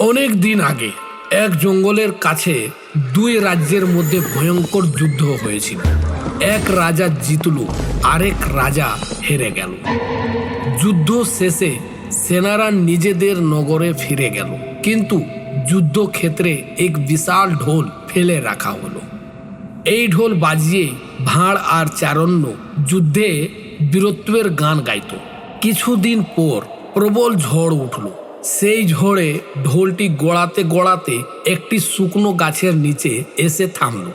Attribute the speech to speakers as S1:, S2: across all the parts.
S1: অনেক দিন আগে এক জঙ্গলের কাছে দুই রাজ্যের মধ্যে ভয়ঙ্কর যুদ্ধ হয়েছিল। এক রাজা জিতল, আরেক রাজা হেরে গেল। যুদ্ধ শেষে সেনারা নিজেদের নগরে ফিরে গেল, কিন্তু যুদ্ধক্ষেত্রে এক বিশাল ঢোল ফেলে রাখা হলো। এই ঢোল বাজিয়ে ভাঁড় আর চারণ্য যুদ্ধে বীরত্বের গান গাইত। কিছুদিন পর প্রবল ঝড় উঠল। সেই ঝড়ে ঢোলটি গড়াতে গড়াতে একটি শুকনো গাছের নিচে এসে থামল।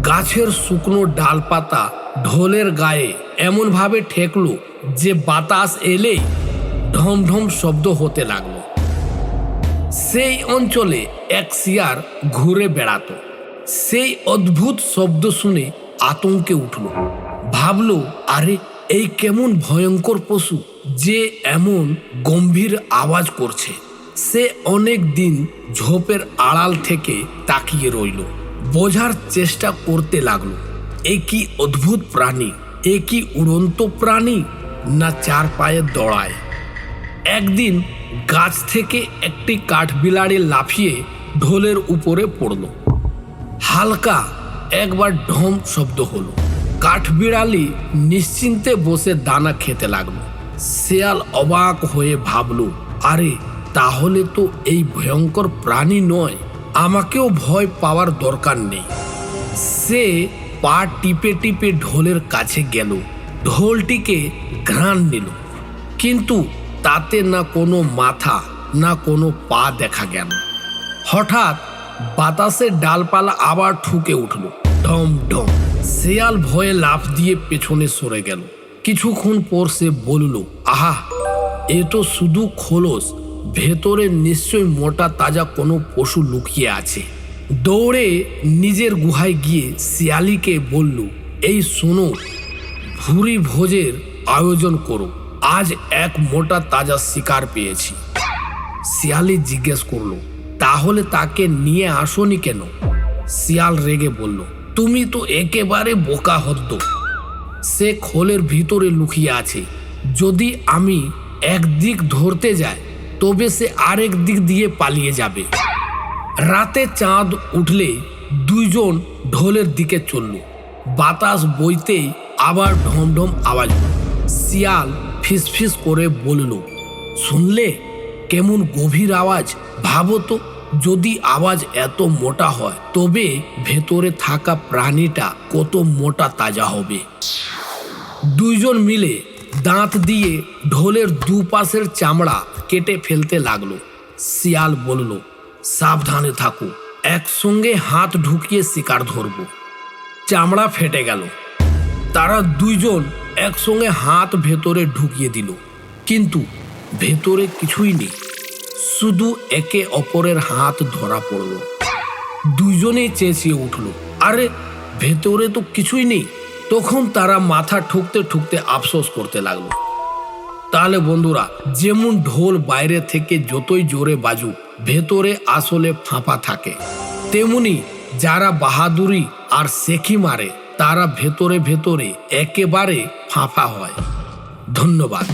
S1: গাছের শুকনো ডালপাতা ঢোলের গায়ে এমনভাবে ঠেকলো যে বাতাস এলেই ঢম ঢম শব্দ হতে লাগল। সেই অঞ্চলে এক শিয়ার ঘুরে বেড়াতো। সেই অদ্ভুত শব্দ শুনে আতঙ্কে উঠল। ভাবল, আরে, এই কেমন ভয়ঙ্কর পশু? যে এমন গম্ভীর আওয়াজ করছে, সে অনেক দিন ঝোপের আড়াল থেকে তাকিয়ে রইল। বোঝার চেষ্টা করতে লাগল, এ কি অদ্ভুত প্রাণী, এ কি উড়ন্ত প্রাণী, না চার পায়ে দৌড়ায়। একদিন গাছ থেকে একটি কাঠবিলাড়ি লাফিয়ে ঢোলের উপরে পড়ল। হালকা একবার ঢম শব্দ হলো। কাঠবিড়ালি নিশ্চিন্তে বসে দানা খেতে লাগল। শেয়াল অবাক হয়ে ভাবল, আরে, তাহলে তো এই ভয়ঙ্কর প্রাণী নয়। আমাকেও ভয় পাওয়ার দরকার নেই। সে পা টিপে টিপে ঢোলের কাছে গেল। ঢোলটিকে ঘ্রাণ নিল। কিন্তু তাতে না কোনো মাথা, না কোনো পা দেখা গেল। হঠাৎ বাতাসের ডালপালা আবার ঠুকে উঠল। ঢম ঢম শেয়াল ভয়ে লাফ দিয়ে পেছনে সরে গেল। কিছুক্ষণ পর সে বলল, আহা, এ তো শুধু খোলস। ভেতরে নিশ্চয় মোটা তাজা কোনো পশু লুকিয়ে আছে। দৌড়ে নিজের গুহায় গিয়ে শিয়ালিকে বলল, এই শোনো, ভুরি ভোজের আয়োজন করো। আজ এক মোটা তাজা শিকার পেয়েছি। শিয়ালি জিজ্ঞেস করল, তাহলে তাকে নিয়ে আসনি কেন? শিয়াল রেগে বলল, তুমি তো একেবারে বোকা হদ্দ। সে খোলের ভিতরে লুকিয়ে আছে। যদি আমি একদিক ধরতে যাই, তবে সে আরেক দিক দিয়ে পালিয়ে যাবে। রাতে চাঁদ উঠলে দুইজন ঢোলের দিকে চলল। বাতাস বইতেই আবার ঢম ঢম আওয়াজ। শিয়াল ফিসফিস করে বলল, শুনলে? কেমন গভীর আওয়াজ, ভাবো তো। যদি আওয়াজ এত মোটা হয়, তবে ভেতরে থাকা প্রাণীটা কত মোটা তাজা হবে। দুইজন মিলে দাঁত দিয়ে ঢোলের দুপাশের চামড়া কেটে ফেলতে লাগল। শিয়াল বলল, সাবধানে থাকো, একসঙ্গে হাত ঢুকিয়ে শিকার ধরবো। চামড়া ফেটে গেল। তারা দুইজন একসঙ্গে হাত ভেতরে ঢুকিয়ে দিল। কিন্তু ভেতরে কিছুই নেই। শুধু একে অপরের হাত ধরা পড়ল। দুইজনেই চেঁচিয়ে উঠল, আরে, ভেতরে তো কিছুই নেই। তখন তারা মাথা ঠুকতে ঠুকতে আফসোস করতে লাগল। তাহলে বন্ধুরা, যেমন ঢোল বাইরে থেকে যতই জোরে বাজুক, ভেতরে আসলে ফাঁপা থাকে। তেমনি যারা বাহাদুরি আর শেখি মারে, তারা ভেতরে ভেতরে একেবারে ফাঁপা হয়। ধন্যবাদ।